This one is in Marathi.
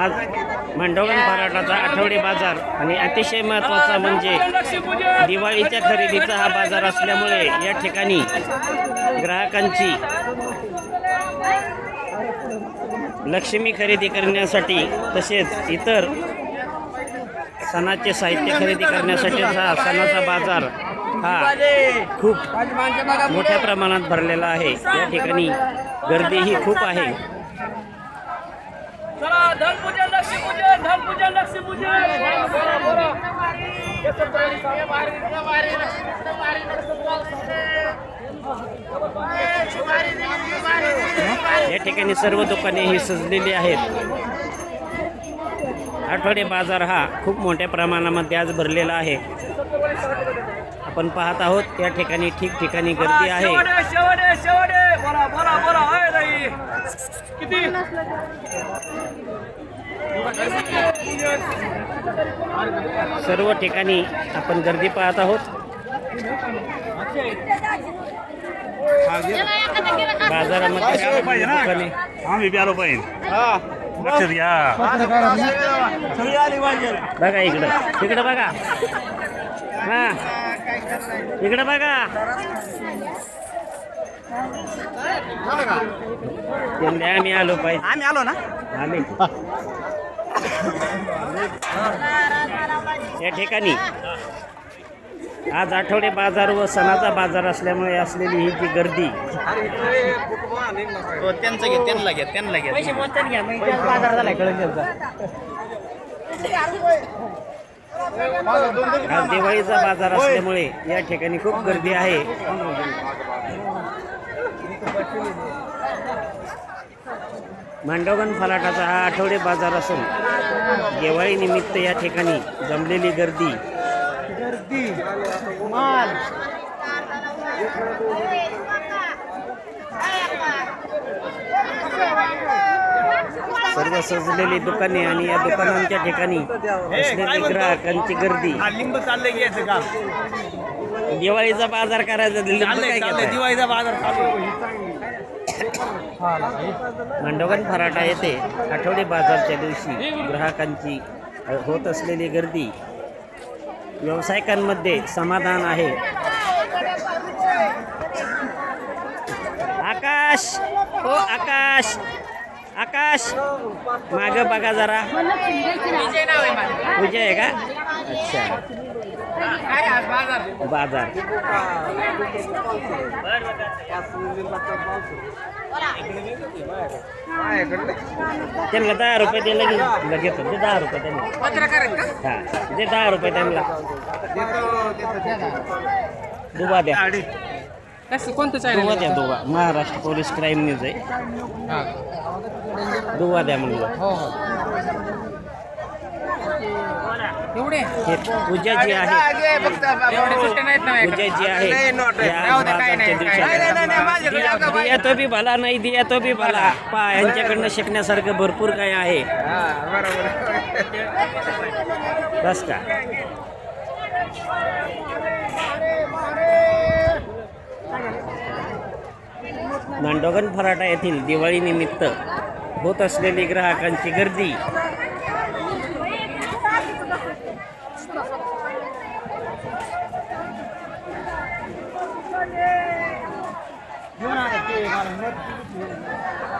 आज मांडवगण पराठाचा आठवडे बाजार आणि अतिशय महत्त्वाचा म्हणजे दिवाळीच्या खरेदीचा हा बाजार असल्यामुळे या ठिकाणी ग्राहकांची लक्ष्मी खरेदी करण्यासाठी तसेच इतर सणाचे साहित्य खरेदी करण्यासाठी हा सणाचा बाजार हा खूप मोठ्या प्रमाणात भरलेला आहे. या ठिकाणी गर्दीही खूप आहे. चला धनपूजन लक्ष्मीपूजन धनपूजन लक्ष्मीपूजन बोला या ठिकाणी सर्व दुकाने ही सजलेली आहेत. आठवडे बाजार हा खूप मोठ्या प्रमाणामध्ये आज भरलेला आहे. आपण पाहत आहोत या ठिकाणी ठिकठिकाणी गर्दी आहे. सर्व ठिकाणी आपण गर्दी पाहत आहोत. बाजारामध्ये आम्ही पाहिजे लक्षात घ्या बघा इकडं. इकडं बघा. हा. इकडं बघा. आम्ही आलो पाहिजे आम्ही आलो ना? आले या ठिकाणी. आज आठवडे बाजार व सणाचा बाजार असल्यामुळे असलेली ही जी गर्दी त्यांचं घे त्यांना घ्या त्यांना घ्या आज दिवाळीचा बाजार असल्यामुळे या ठिकाणी खूप गर्दी आहे. मांडवगण फलाटाचा हा आठवडे बाजार असून दिवाळी निमित्त या ठिकाणी जमलेली गर्दी सर्व सजलेली दुकाने आणि या दुकानांच्या ठिकाणी असलेली ग्राहकांची गर्दी. हा लिंब चाललंय घ्यायचं का दिवाळीचा बाजार करायचा काय घेताय? दिवाळीचा बाजार चालू. मांडवगण फराटा येथे आठवडे बाजारच्या दिवशी ग्राहकांची अ, होत असलेली गर्दी. व्यावसायिकांमध्ये समाधान आहे. आकाश! हो आकाश! आकाश! माग बघा जरा. विजय आहे का? अच्छा. बाजार. त्यांना दहा रुपये ते लगेच लगेच होते दहा रुपये त्यांना. हा. दे दहा रुपये त्यांना. दुबा द्या. कोणतं द्या दुवा महाराष्ट्र पोलीस क्राईम न्यूज आहे. दुवा द्या म्हणलं. एवढे? हे पूजा जी आहे. पूजा जी आहे. या बाजारच्या दिवशी दिया तो बी भला नाही दिया तो बी भला. पा यांच्याकडनं शिकण्यासारखं भरपूर काय आहे. बस का? नांडोगण फराटा येथील दिवाळीनिमित्त होत असलेली ग्राहकांची गर्दी. You're not a gay, I'm not a